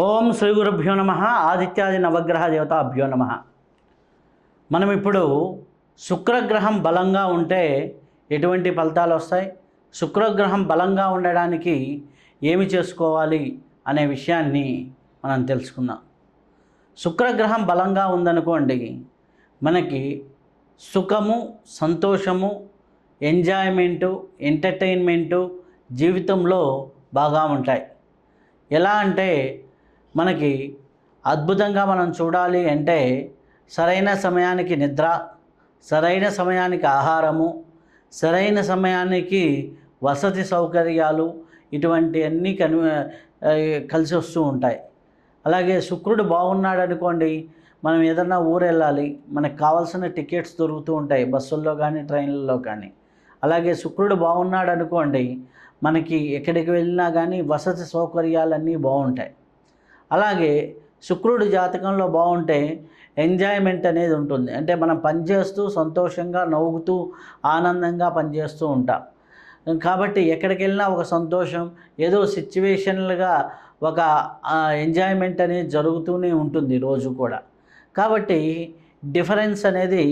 ఓం శ్రీ గురుభ్యో నమ ఆదిత్యాది నవగ్రహ దేవతాభ్యో నమ. మనం ఇప్పుడు శుక్రగ్రహం బలంగా ఉంటే ఎటువంటి ఫలితాలు వస్తాయి? శుక్రగ్రహం బలంగా ఉండడానికి ఏమి చేసుకోవాలి అనే విషయాన్ని మనం తెలుసుకుందాం. శుక్రగ్రహం బలంగా ఉందనుకోండి మనకి సుఖము సంతోషము ఎంజాయ్మెంటు ఎంటర్టైన్మెంటు జీవితంలో బాగా ఉంటాయి. ఎలా అంటే మనకి అద్భుతంగా మనం చూడాలి అంటే సరైన సమయానికి నిద్ర సరైన సమయానికి ఆహారము సరైన సమయానికి వసతి సౌకర్యాలు ఇటువంటి అన్నీ కను కలిసి వస్తూ ఉంటాయి. అలాగే శుక్రుడు బాగున్నాడు అనుకోండి మనం ఏదన్నా ఊరు వెళ్ళాలి మనకు కావాల్సిన టికెట్స్ దొరుకుతూ ఉంటాయి బస్సుల్లో కానీ ట్రైన్లలో కానీ. అలాగే శుక్రుడు బాగున్నాడు అనుకోండి మనకి ఎక్కడికి వెళ్ళినా కానీ వసతి సౌకర్యాలన్నీ బాగుంటాయి. అలాగే శుక్రుడు జాతకంలో బాగుంటే ఎంజాయ్మెంట్ అనేది ఉంటుంది. అంటే మనం పనిచేస్తూ సంతోషంగా నవ్వుతూ ఆనందంగా పనిచేస్తూ ఉంటాం. కాబట్టి ఎక్కడికి వెళ్ళినా ఒక సంతోషం ఏదో సిచ్యువేషన్లుగా ఒక ఎంజాయ్మెంట్ అనేది జరుగుతూనే ఉంటుంది రోజు కూడా. కాబట్టి డిఫరెన్స్ అనేది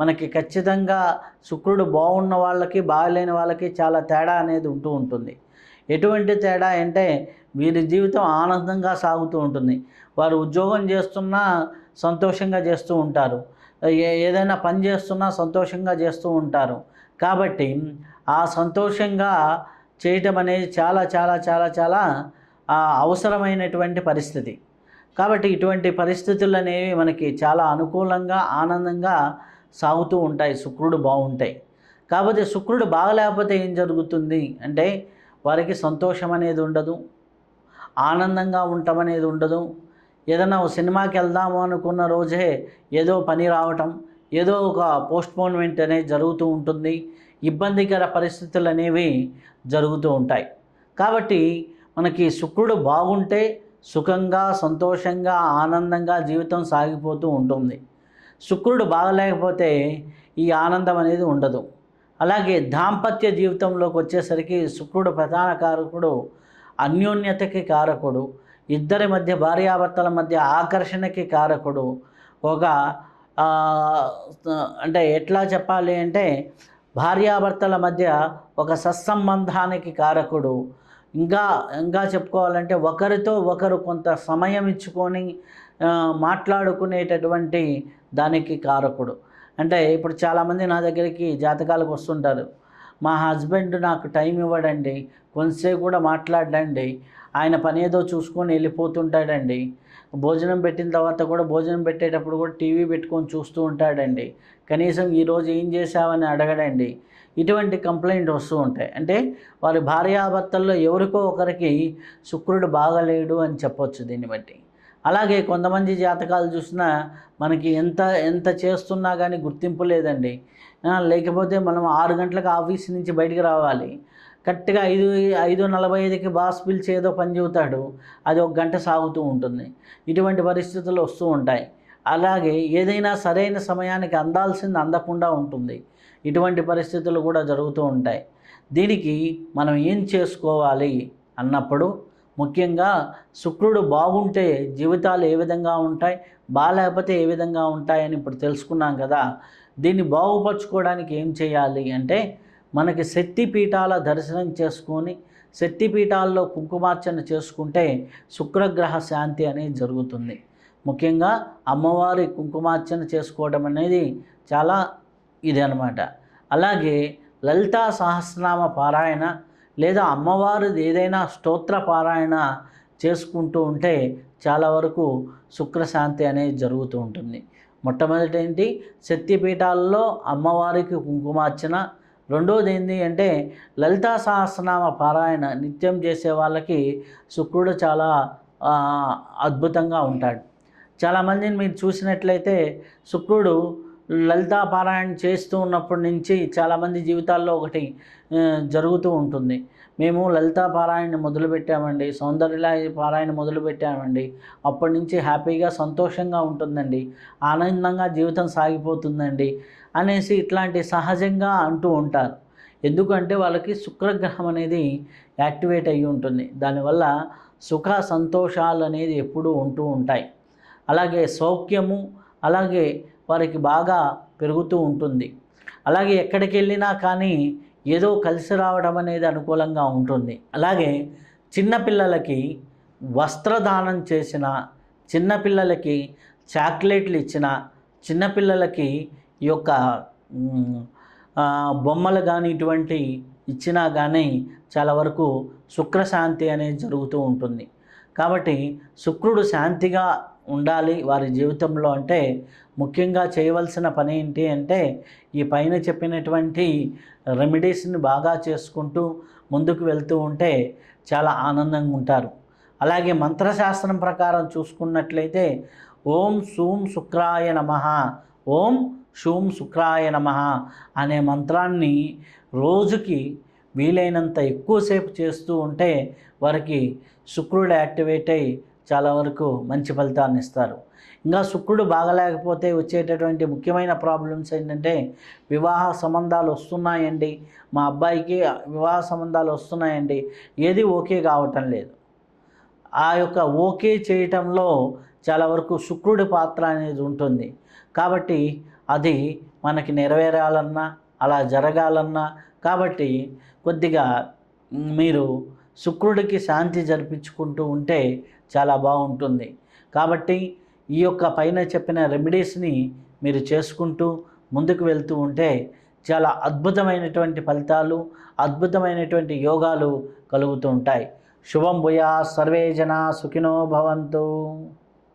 మనకి ఖచ్చితంగా శుక్రుడు బాగున్న వాళ్ళకి బాగలేని వాళ్ళకి చాలా తేడా అనేది ఉంటూ ఉంటుంది. ఎటువంటి తేడా అంటే వీరి జీవితం ఆనందంగా సాగుతూ ఉంటుంది. వారు ఉద్యోగం చేస్తున్నా సంతోషంగా చేస్తూ ఉంటారు. ఏ ఏదైనా పని చేస్తున్నా సంతోషంగా చేస్తూ ఉంటారు. కాబట్టి ఆ సంతోషంగా చేయటం అనేది చాలా చాలా చాలా చాలా అవసరమైనటువంటి పరిస్థితి. కాబట్టి ఇటువంటి పరిస్థితులు అనేవి మనకి చాలా అనుకూలంగా ఆనందంగా సాగుతూ ఉంటాయి. శుక్రుడు బాగుంటాయి కాకపోతే శుక్రుడు బాగలేకపోతే ఏం జరుగుతుంది అంటే వారికి సంతోషం అనేది ఉండదు ఆనందంగా ఉండటం అనేది ఉండదు ఏదైనా సినిమాకి వెళ్దాము అనుకున్న రోజే ఏదో పని రావటం ఏదో ఒక పోస్ట్పోన్మెంట్ అనేది జరుగుతూ ఉంటుంది. ఇబ్బందికర పరిస్థితులు అనేవి జరుగుతూ ఉంటాయి. కాబట్టి మనకి శుక్రుడు బాగుంటే సుఖంగా సంతోషంగా ఆనందంగా జీవితం సాగిపోతూ ఉంటుంది. శుక్రుడు బాగలేకపోతే ఈ ఆనందం అనేది ఉండదు. అలాగే దాంపత్య జీవితంలోకి వచ్చేసరికి శుక్రుడు ప్రధాన కారకుడు అన్యోన్యతకి కారకుడు ఇద్దరి మధ్య భార్యాభర్తల మధ్య ఆకర్షణకి కారకుడు. ఒక అంటే ఎట్లా చెప్పాలి అంటే భార్యాభర్తల మధ్య ఒక సత్సంబంధానికి కారకుడు. ఇంకా ఇంకా చెప్పుకోవాలంటే ఒకరితో ఒకరు కొంత సమయం ఇచ్చుకొని మాట్లాడుకునేటటువంటి దానికి కారకుడు. అంటే ఇప్పుడు చాలామంది నా దగ్గరికి జాతకాలకు వస్తుంటారు. మా హస్బెండ్ నాకు టైం ఇవ్వడండి కొంతసేపు కూడా మాట్లాడండి ఆయన పని ఏదో చూసుకొని వెళ్ళిపోతుంటాడండి. భోజనం పెట్టిన తర్వాత కూడా భోజనం పెట్టేటప్పుడు కూడా టీవీ పెట్టుకొని చూస్తూ ఉంటాడండి. కనీసం ఈరోజు ఏం చేశావని అడగడండి. ఇటువంటి కంప్లైంట్ వస్తూ ఉంటాయి. అంటే వారి భార్యాభర్తల్లో ఎవరికో ఒకరికి శుక్రుడు బాగలేడు అని చెప్పొచ్చు దీన్ని బట్టి. అలాగే కొంతమంది జాతకాలు చూసినా మనకి ఎంత ఎంత చేస్తున్నా కానీ గుర్తింపు లేదండి. లేకపోతే మనం ఆరు గంటలకు ఆఫీస్ నుంచి బయటికి రావాలి. కరెక్ట్గా ఐదు ఐదు నలభై ఐదుకి బాస్ పిలిచి ఏదో పని చెబుతాడు. అది ఒక గంట సాగుతూ ఉంటుంది. ఇటువంటి పరిస్థితులు వస్తూ ఉంటాయి. అలాగే ఏదైనా సరైన సమయానికి అందాల్సింది అందకుండా ఉంటుంది. ఇటువంటి పరిస్థితులు కూడా జరుగుతూ ఉంటాయి. దీనికి మనం ఏం చేసుకోవాలి అన్నప్పుడు ముఖ్యంగా శుక్రుడు బాగుంటే జీవితాలు ఏ విధంగా ఉంటాయి బాగాలేకపోతే ఏ విధంగా ఉంటాయని ఇప్పుడు తెలుసుకున్నాం కదా. దీన్ని బాగుపరచుకోవడానికి ఏం చేయాలి అంటే మనకి శక్తి పీఠాల దర్శనం చేసుకొని శక్తి పీఠాల్లో కుంకుమార్చన చేసుకుంటే శుక్రగ్రహ శాంతి అనేది జరుగుతుంది. ముఖ్యంగా అమ్మవారి కుంకుమార్చన చేసుకోవడం అనేది చాలా ఇది అనమాట అలాగే లలితా సహస్రనామ పారాయణ లేదా అమ్మవారిది ఏదైనా స్తోత్ర పారాయణ చేసుకుంటూ ఉంటే చాలా వరకు శుక్రశాంతి అనేది జరుగుతూ ఉంటుంది. మొట్టమొదటి ఏంటి? శక్తిపీఠాల్లో అమ్మవారికి కుంకుమార్చన. రెండోది ఏంటి అంటే లలితా సహస్రనామ పారాయణ. నిత్యం చేసే వాళ్ళకి శుక్రుడు చాలా అద్భుతంగా ఉంటాడు. చాలామందిని మీరు చూసినట్లయితే శుక్రుడు లలితా పారాయణ చేస్తూ ఉన్నప్పటి నుంచి చాలామంది జీవితాల్లో ఒకటి జరుగుతూ ఉంటుంది. మేము లలితా పారాయణ మొదలుపెట్టామండి. సౌందర్యలయ పారాయణ మొదలుపెట్టామండి. అప్పటి నుంచి హ్యాపీగా సంతోషంగా ఉంటుందండి. ఆనందంగా జీవితం సాగిపోతుందండి అనేసి ఇట్లాంటి సహజంగా అంటూ ఉంటారు. ఎందుకంటే వాళ్ళకి శుక్రగ్రహం అనేది యాక్టివేట్ అయ్యి ఉంటుంది. దానివల్ల సుఖ సంతోషాలు అనేది ఎప్పుడూ ఉంటూ ఉంటాయి. అలాగే సౌఖ్యము అలాగే వారికి బాగా పెరుగుతూ ఉంటుంది. అలాగే ఎక్కడికి వెళ్ళినా కానీ ఏదో కలిసి రావడం అనేది అనుకూలంగా ఉంటుంది. అలాగే చిన్నపిల్లలకి వస్త్రదానం చేసిన చిన్నపిల్లలకి చాక్లెట్లు ఇచ్చిన చిన్నపిల్లలకి ఈ యొక్క బొమ్మలు కానీ ఇటువంటి ఇచ్చినా కానీ చాలా వరకు శుక్రశాంతి అనేది జరుగుతూ ఉంటుంది. కాబట్టి శుక్రుడు శాంతిగా ఉండాలి వారి జీవితంలో అంటే ముఖ్యంగా చేయవలసిన పని ఏంటి అంటే ఈ పైన చెప్పినటువంటి రెమెడీస్ని బాగా చేసుకుంటూ ముందుకు వెళ్తూ ఉంటే చాలా ఆనందంగా ఉంటారు. అలాగే మంత్రశాస్త్రం ప్రకారం చూసుకున్నట్లయితే ఓం సూం శుక్రాయ నమ ఓం షూం శుక్రాయ నమ అనే మంత్రాన్ని రోజుకి వీలైనంత ఎక్కువసేపు చేస్తూ ఉంటే వారికి శుక్రుడు యాక్టివేట్ అయ్యి చాలా వరకు మంచి ఫలితాన్ని ఇస్తారు. ఇంకా శుక్రుడు బాగలేకపోతే వచ్చేటటువంటి ముఖ్యమైన ప్రాబ్లమ్స్ ఏంటంటే వివాహ సంబంధాలు వస్తున్నాయండి. మా అబ్బాయికి వివాహ సంబంధాలు వస్తున్నాయండి. ఏది ఓకే కావటం లేదు. ఆ యొక్క ఓకే చేయటంలో చాలా వరకు శుక్రుడి పాత్ర అనేది ఉంటుంది. కాబట్టి అది మనకి నెరవేరాలన్నా అలా జరగాలన్నా కాబట్టి కొద్దిగా మీరు శుక్రుడికి శాంతి జరిపించుకుంటూ ఉంటే చాలా బాగుంటుంది. కాబట్టి ఈ యొక్క పైన చెప్పిన రెమెడీస్ని మీరు చేసుకుంటూ ముందుకు వెళ్తూ ఉంటే చాలా అద్భుతమైనటువంటి ఫలితాలు అద్భుతమైనటువంటి యోగాలు కలుగుతూ ఉంటాయి. శుభం భూయా సర్వే జనా సుఖినో భవంతు.